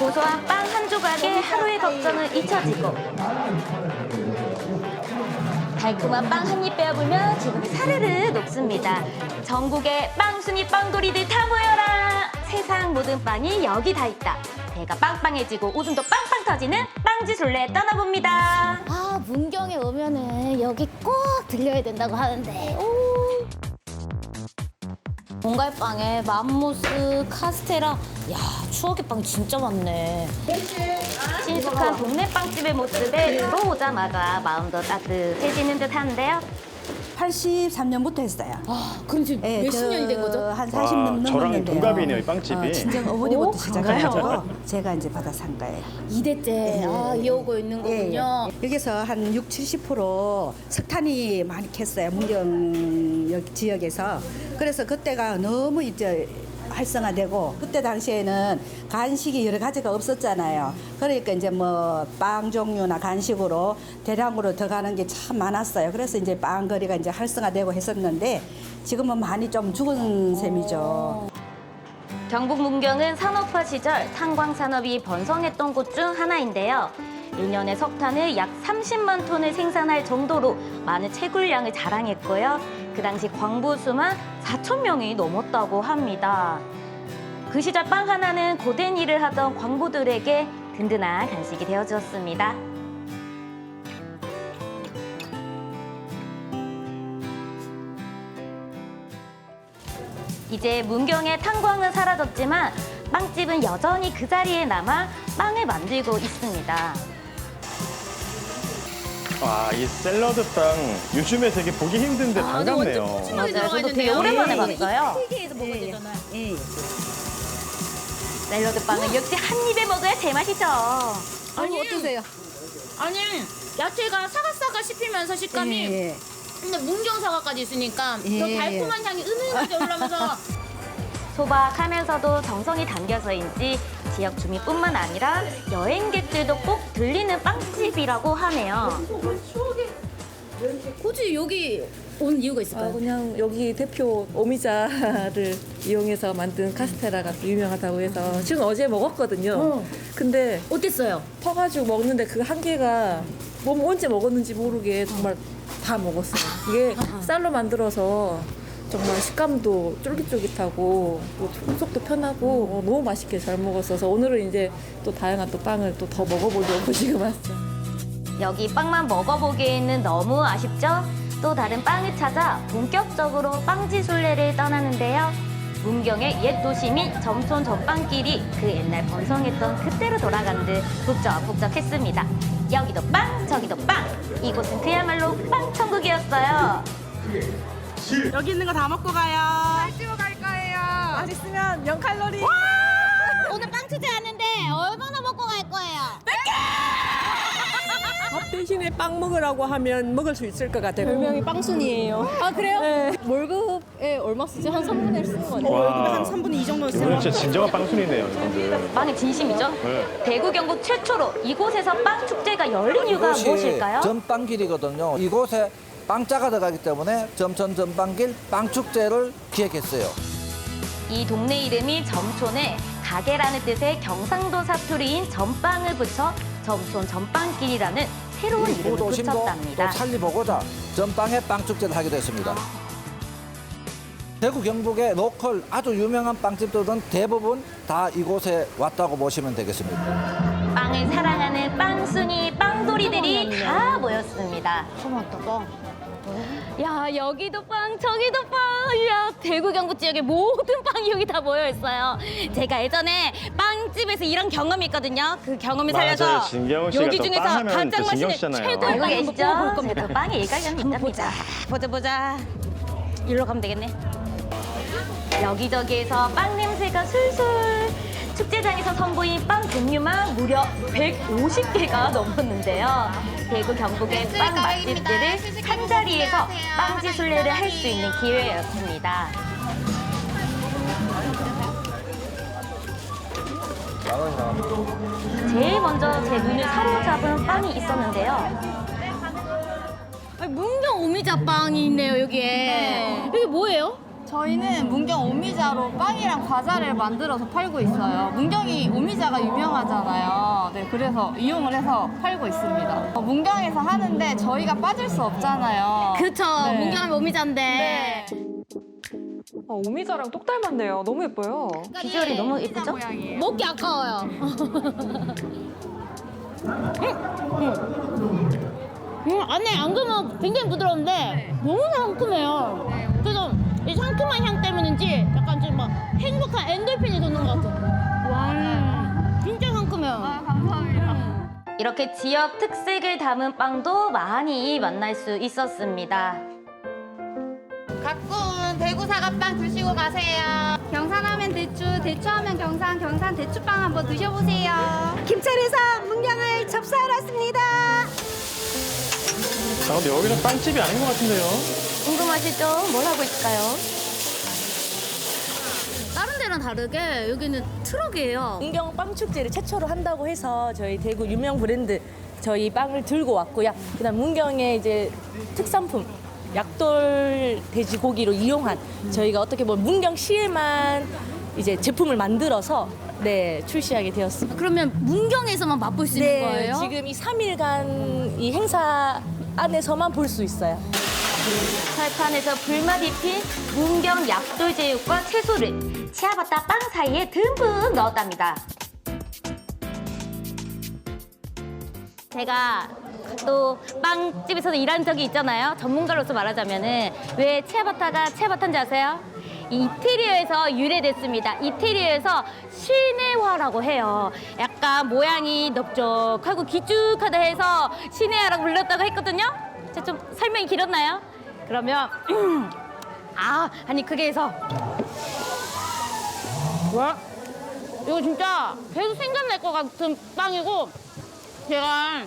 고소한 빵 한 조각에 하루의 걱정은 잊혀지고 달콤한 빵 한 입 빼어보면 기분이 사르르 녹습니다. 전국의 빵순이 빵돌이들 다 모여라! 세상 모든 빵이 여기 다 있다. 배가 빵빵해지고 웃음도 빵빵 터지는 빵지술래 떠나봅니다. 아 문경에 오면은 여기 꼭 들려야 된다고 하는데 오. 공갈빵에 맘모스, 카스테라 야 추억의 빵 진짜 많네 친숙한 동네 빵집의 모습에 들어오자마자 마음도 따뜻해지는 듯한데요. 83년부터 했어요. 아 그럼 지금 예, 몇십 년이 된 거죠? 한 와, 40년 넘었는데요. 저랑 동갑이네요, 이 빵집이. 어, 친정 어머니부터 오, 시작해가지고 제가 이제 받아 산 거예요. 이대째 아, 이어오고 있는 예, 거군요 예. 여기서 한 6, 70% 석탄이 많이 캤어요. 문경 역 지역에서. 그래서 그때가 너무 이제 활성화되고 그때 당시에는 간식이 여러 가지가 없었잖아요. 그러니까 이제 뭐 빵 종류나 간식으로 대량으로 들어가는 게 참 많았어요. 그래서 이제 빵 거리가 이제 활성화되고 했었는데 지금은 많이 좀 죽은 셈이죠. 경북 문경은 산업화 시절 탄광 산업이 번성했던 곳 중 하나인데요. 1년에 석탄을 약 30만 톤을 생산할 정도로 많은 채굴량을 자랑했고요. 그 당시 광부 수만 4천 명이 넘었다고 합니다. 그 시절 빵 하나는 고된 일을 하던 광부들에게 든든한 간식이 되어주었습니다. 이제 문경의 탄광은 사라졌지만 빵집은 여전히 그 자리에 남아 빵을 만들고 있습니다. 와, 이 샐러드 빵 요즘에 되게 보기 힘든데 반갑네요. 맞아요. 저도 되게 오랜만에 봤어요. 세계에서 먹어야 되잖아요 예, 예. 샐러드 빵은 역시 한 입에 먹어야 제맛이죠. 아니 어떠세요? 아니 야채가 사각사각 씹히면서 식감이 예, 예. 근데 문경 사과까지 있으니까 더 예. 달콤한 향이 은은하게 올라오면서 소박하면서도 정성이 담겨서인지 지역 주민뿐만 아니라 여행객들도 꼭 들리는 빵집이라고 하네요. 굳이 여기 온 이유가 아, 있을까요? 그냥 여기 대표 오미자를 이용해서 만든 카스테라가 또 유명하다고 해서 지금 어제 먹었거든요. 어. 근데 어땠어요? 퍼가지고 먹는데 그 한 개가 뭐 언제 먹었는지 모르게 정말 다 먹었어요. 이게 쌀로 만들어서 정말 식감도 쫄깃쫄깃하고 또 속도 편하고 어, 너무 맛있게 잘 먹었어서 오늘은 이제 또 다양한 또 빵을 또 더 먹어보려고 지금 왔어요. 여기 빵만 먹어보기에는 너무 아쉽죠? 또 다른 빵을 찾아 본격적으로 빵지술래를 떠나는데요. 문경의 옛 도심인 점촌 전빵길이 그 옛날 번성했던 그때로 돌아간 듯 북적북적했습니다. 여기도 빵, 저기도 빵. 이곳은 그야말로 빵 천국이었어요. 여기 있는 거 다 먹고 가요. 찍어 갈 거예요. 맛있으면 0 칼로리. 오늘 빵 투제 하는데 얼마나 먹고 갈 거예요? 밥 대신에 빵 먹으라고 하면 먹을 수 있을 것 같아요. 별명이 빵순이에요. 아 그래요? 네. 월급에 얼마 쓰지? 한 3분의 1 쓰는 거. 와, 한 3분의 2 정도 이분은 진짜 진정한 빵순이네요. 빵의 진심이죠? 네. 대구 경북 최초로 이곳에서 빵 축제가 열린 이유가 무엇일까요? 전빵길이거든요. 이곳에 빵자가 들어가기 때문에 점천 전빵길 빵축제를 기획했어요. 이 동네 이름이 점촌에 가게라는 뜻의 경상도 사투리인 전빵을 붙여 점촌 전빵길이라는 새로운 이름을 붙였답니다. 살리보고자 전빵의 빵축제를 하게 됐습니다. 대구 경북의 로컬 아주 유명한 빵집들은 대부분 다 이곳에 왔다고 보시면 되겠습니다. 빵을 사랑하는 빵순이 빵돌이들이 다 모였습니다. 야 여기도 빵 저기도 빵. 야 대구 경북 지역의 모든 빵이 여기 다 모여 있어요. 제가 예전에 빵집에서 일한 경험이 있거든요. 그 경험을 맞아요. 살려서 씨가 여기 또 중에서 빵 하면 가장 또 진경 맛있는 씨잖아요. 최고의 알고 빵 한번 계시죠? 뽑아볼 겁니다. 네. 빵에 일가견이 있답니다. 보자 보자. 일로 가면 되겠네. 여기저기에서 빵 냄새가 술술. 축제장에서 선보인 빵 종류만 무려 150개가 넘었는데요. 대구 경북의 빵 맛집들을 한 자리에서 빵지 순례를 할 수 있는 기회였습니다. 제일 먼저 제 눈을 사로잡은 빵이 있었는데요. 문경 오미자 빵이 있네요 여기에. 저희는 문경 오미자로 빵이랑 과자를 만들어서 팔고 있어요. 문경이 오미자가 유명하잖아요. 네, 그래서 이용을 해서 팔고 있습니다. 어, 문경에서 하는데 저희가 빠질 수 없잖아요. 그쵸. 네. 문경하면 오미자인데. 네. 아, 오미자랑 똑 닮았네요. 너무 예뻐요. 비주얼이 너무 예쁘죠? 모양이에요. 먹기 아까워요. 음, 안에 앙금은 굉장히 부드러운데 너무 상큼해요. 그래서 이 상큼한 향 때문인지 약간 좀 막 행복한 엔돌핀이 도는 것 같아요. 와, 진짜 상큼해요. 아, 감사합니다. 이렇게 지역 특색을 담은 빵도 많이 만날 수 있었습니다. 갖고 온 대구 사과빵 드시고 가세요. 경산하면 대추, 대추하면 경산, 경산 대추빵 한번 드셔보세요. 김천에서 문경을 접수하러 왔습니다. 아, 근데 여기는 빵집이 아닌 것 같은데요? 궁금하시죠? 뭘 하고 있을까요? 다른 데랑 다르게 여기는 트럭이에요. 문경 빵 축제를 최초로 한다고 해서 저희 대구 유명 브랜드 저희 빵을 들고 왔고요. 그다음 문경의 이제 특산품 약돌 돼지고기로 이용한 저희가 어떻게 보면 문경시에만 이제 제품을 만들어서 네 출시하게 되었습니다. 그러면 문경에서만 맛볼 수 있는 거예요? 네, 지금 이 3일간 이 행사 안에서만 볼 수 있어요. 철판에서 불맛 입힌 문경 약돌제육과 채소를 치아바타 빵 사이에 듬뿍 넣었답니다. 제가 또 빵집에서도 일한 적이 있잖아요. 전문가로서 말하자면은 왜 치아바타가 치아바타인지 아세요? 이 이태리에서 유래됐습니다. 이태리에서 시내화라고 해요. 약간 모양이 넓적하고 길쭉하다 해서 시내화라고 불렀다고 했거든요. 제가 좀 설명이 길었나요? 그러면 아 아니 그게 해서 와 이거 진짜 계속 생각날 것 같은 빵이고 제가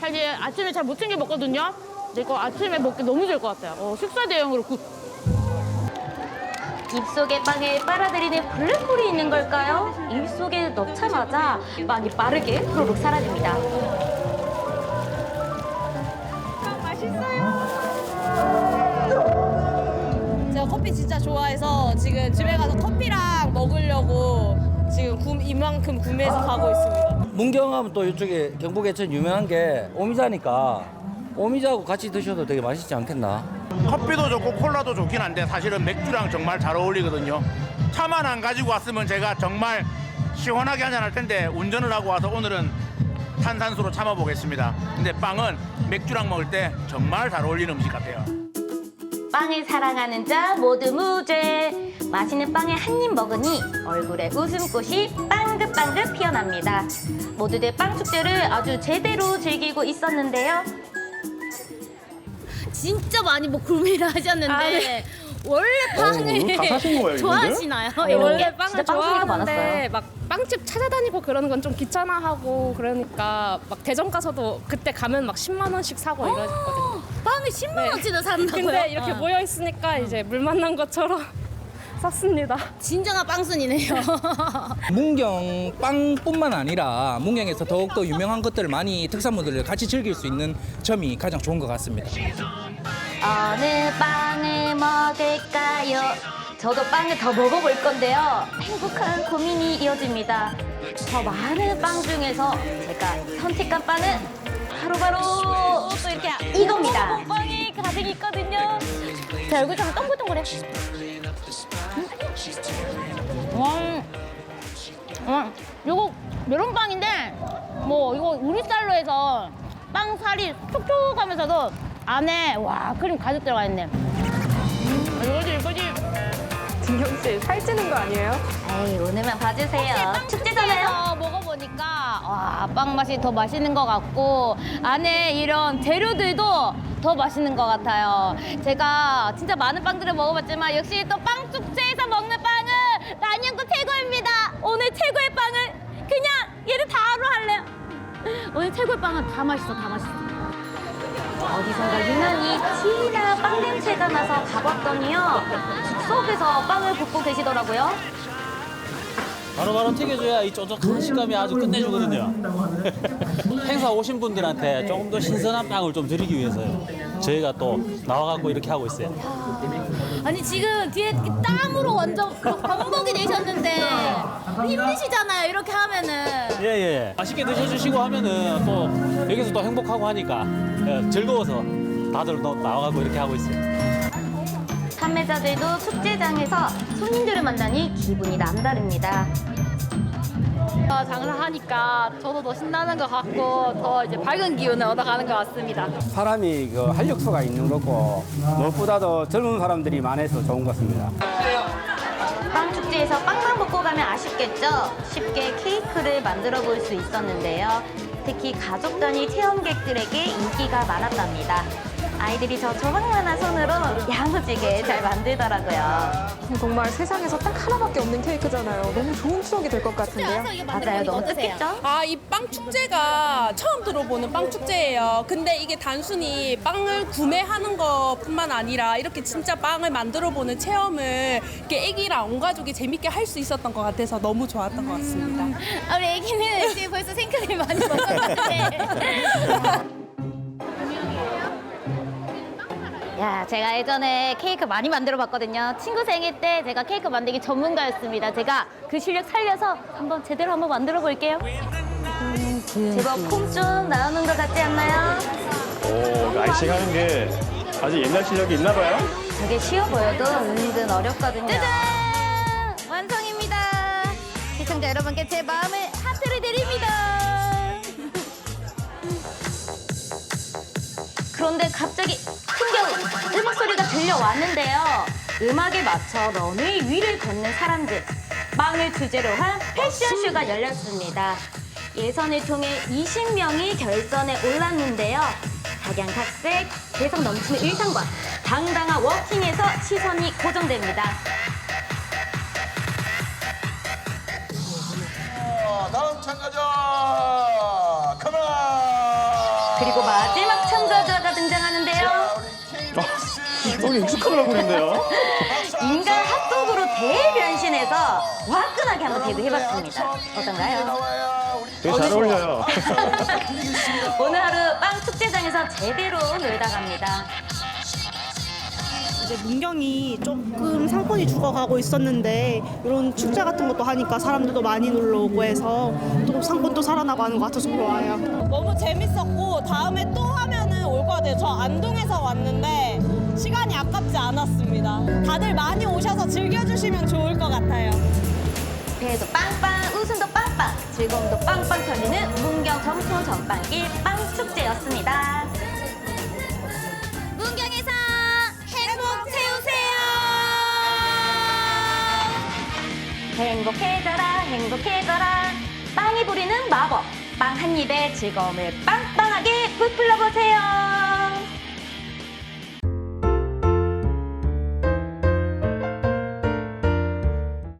사실 아침에 잘 못 챙겨 먹거든요. 근데 이거 아침에 먹기 너무 좋을 것 같아요. 어, 식사 대용으로 굿. 입속에 빵을 빨아들이는 블랙홀이 있는 걸까요? 입속에 넣자마자 빵이 빠르게 후루룩 사라집니다. 커피 진짜 좋아해서 지금 집에 가서 커피랑 먹으려고 지금 구, 이만큼 구매해서 가고 있습니다. 문경하면 또 이쪽에 경북 에천 유명한 게 오미자니까 오미자하고 같이 드셔도 되게 맛있지 않겠나? 커피도 좋고 콜라도 좋긴 한데 사실은 맥주랑 정말 잘 어울리거든요. 차만 안 가지고 왔으면 제가 정말 시원하게 한잔 할 텐데 운전을 하고 와서 오늘은 탄산수로 참아 보겠습니다. 근데 빵은 맥주랑 먹을 때 정말 잘 어울리는 음식 같아요. 빵을 사랑하는 자 모두 무죄. 맛있는 빵에 한 입 먹으니 얼굴에 웃음꽃이 빵긋빵긋 피어납니다. 모두들 빵 축제를 아주 제대로 즐기고 있었는데요. 진짜 많이 뭐 구매를 하셨는데 아, 네. 원래 빵을 다 사신 거예요, 이분들? 좋아하시나요? 어, 원래 게? 빵을 빵 많았어요. 막 빵집 찾아다니고 그러는 건 좀 귀찮아하고 그러니까 막 대전 가서도 그때 가면 막 10만 원씩 사고 이러거든요. 빵을 10만 네. 원치나 산다고요? 근데 이렇게 어. 모여 있으니까 이제 물 만난 것처럼 샀습니다. 진정한 빵순이네요. 문경 빵뿐만 아니라 문경에서 더욱더 유명한 것들을 많이 특산물들을 같이 즐길 수 있는 점이 가장 좋은 것 같습니다. 어느 빵을 먹을까요? 저도 빵을 더 먹어볼 건데요. 행복한 고민이 이어집니다. 더 많은 빵 중에서 제가 선택한 빵은 바로바로 또 이렇게 이겁니다. 빵이 가득 있거든요. 제 얼굴 좀 동글동글해. 음, 음, 요거 메론빵인데 뭐 이거 우리 쌀로 해서 빵 살이 촉촉하면서도 안에 와 크림 가득 들어가 있네. 음, 이거지 이거지. 진경 씨 살찌는 거 아니에요? 에이 오늘만 봐주세요. 축제잖아요. 먹어보니까 와 빵 맛이 더 맛있는 것 같고 안에 이런 재료들도 더 맛있는 것 같아요. 제가 진짜 많은 빵들을 먹어봤지만 역시 또 빵 축제에서 먹는 빵은 라면구 최고입니다. 오늘 최고의 빵은 그냥 얘를 다로 할래요. 오늘 최고의 빵은 다 맛있어, 다 맛있어. 어디선가 유난히 진한 빵 냄새가 나서 가봤더니요 즉석에서 빵을 굽고 계시더라고요. 바로바로 튀겨줘야 이 쫀쫀한 식감이 아주 끝내주거든요. 행사 오신 분들한테 조금 더 신선한 빵을 좀 드리기 위해서요. 저희가 또 나와갖고 이렇게 하고 있어요. 아니 지금 뒤에 땀으로 완전 범벅이 되셨는데 힘드시잖아요 이렇게 하면은 예, 예. 맛있게 드셔주시고 하면은 또 여기서 또 행복하고 하니까 예, 즐거워서 다들 또 나와가고 이렇게 하고 있어요. 판매자들도 축제장에서 손님들을 만나니 기분이 남다릅니다. 장사하니까 저도 더 신나는 것 같고 더 이제 밝은 기운을 얻어가는 것 같습니다. 사람이 그 활력소가 있는 거고 무엇보다도 젊은 사람들이 많아서 좋은 것 같습니다. 빵 축제에서 빵만 먹고 가면 아쉽겠죠? 쉽게 케이크를 만들어 볼 수 있었는데요. 특히 가족 단위 체험객들에게 인기가 많았답니다. 아이들이 저 조각만한 손으로 야무지게 잘 만들더라고요. 정말 세상에서 딱 하나밖에 없는 케이크잖아요. 너무 좋은 추억이 될 것 같은데요. 맞아요. 너무 뜻깊죠? 아, 이 빵 축제가 처음 들어보는 빵 축제예요. 근데 이게 단순히 빵을 구매하는 것뿐만 아니라 이렇게 진짜 빵을 만들어 보는 체험을 이렇게 애기랑 온 가족이 재밌게 할 수 있었던 것 같아서 너무 좋았던 것 같습니다. 아, 우리 애기는 지금 벌써 생크림 많이 먹었는데 야, 제가 예전에 케이크 많이 만들어 봤거든요. 친구 생일 때 제가 케이크 만들기 전문가였습니다. 제가 그 실력 살려서 한번 제대로 한번 만들어 볼게요. 제법 폼 좀 나오는 것 같지 않나요? 오, 라이싱 하는 게 아주 옛날 실력이 있나 봐요. 되게 쉬워 보여도 은근 어렵거든요. 짜잔! 완성입니다. 시청자 여러분께 제 마음을 하트를 드립니다. 그런데 갑자기 흥겨운 음악 소리가 들려왔는데요. 음악에 맞춰 런웨이 위를 걷는 사람들. 빵을 주제로 한 패션쇼가 열렸습니다. 예선을 통해 20명이 결선에 올랐는데요. 각양각색, 개성 넘치는 의상과 당당한 워킹에서 시선이 고정됩니다. 다음 참가자 카메라 그리고 마 너무 익숙한 얼굴인데요. 인간 핫도그로 대변신해서 화끈하게 한번 데뷔 해봤습니다. 어떤가요? 되게 잘 어울려요. 오늘 하루 빵 축제장에서 제대로 놀다 갑니다. 이제 문경이 조금 상권이 죽어가고 있었는데 이런 축제 같은 것도 하니까 사람들도 많이 놀러 오고 해서 또 상권도 살아나가는 것 같아서 좋아요. 너무 재밌었고 다음에 또 하면은 올 것 같아요. 저 안동에서 왔는데 시간이 아깝지 않았습니다. 다들 많이 오셔서 즐겨주시면 좋을 것 같아요. 배도 빵빵, 웃음도 빵빵, 즐거움도 빵빵 터지는 문경 정통 전빵길 빵 축제였습니다. 문경에서 행복 채우세요. 행복해져라, 행복해져라. 빵이 부리는 마법. 빵 한 입에 즐거움을 빵빵하게 부풀려 보세요.